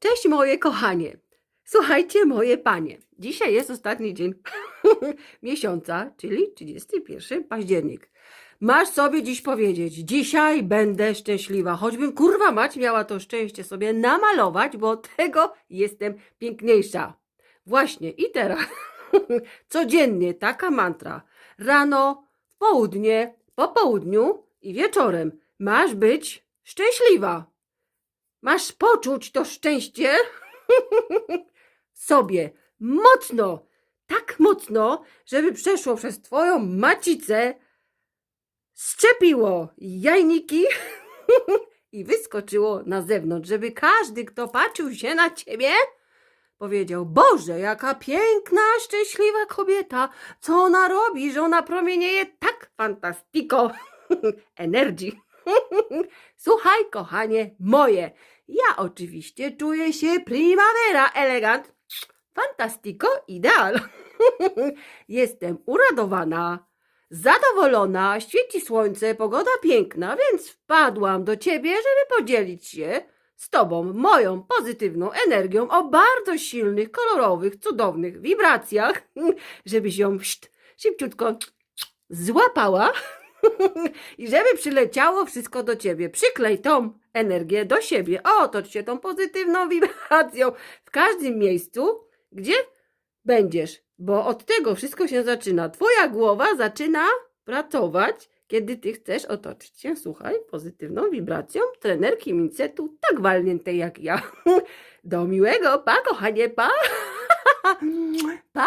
Cześć moje kochanie. Słuchajcie moje panie. Dzisiaj jest ostatni dzień miesiąca, czyli 31 październik. Masz sobie dziś powiedzieć, dzisiaj będę szczęśliwa. Choćbym kurwa mać miała to szczęście sobie namalować, bo tego jestem piękniejsza. Właśnie i teraz codziennie taka mantra. Rano, południe, po południu i wieczorem masz być szczęśliwa. Masz poczuć to szczęście? Sobie. Mocno, tak mocno, żeby przeszło przez twoją macicę, szczepiło jajniki i wyskoczyło na zewnątrz, żeby każdy, kto patrzył się na ciebie, powiedział: Boże, jaka piękna, szczęśliwa kobieta, co ona robi, że ona promienieje tak fantastiko energii. Słuchaj, kochanie moje, ja oczywiście czuję się primavera elegant, fantastico, ideal. Jestem uradowana, zadowolona, świeci słońce, pogoda piękna, więc wpadłam do ciebie, żeby podzielić się z tobą moją pozytywną energią o bardzo silnych, kolorowych, cudownych wibracjach, żebyś ją szybciutko złapała i żeby przyleciało wszystko do ciebie. Przyklej tą energię do siebie. Otocz się tą pozytywną wibracją w każdym miejscu, gdzie będziesz, bo od tego wszystko się zaczyna. Twoja głowa zaczyna pracować, kiedy ty chcesz otoczyć się, słuchaj, pozytywną wibracją trenerki Mincetu, tak walniętej jak ja. Do miłego, pa kochanie, pa! Pa!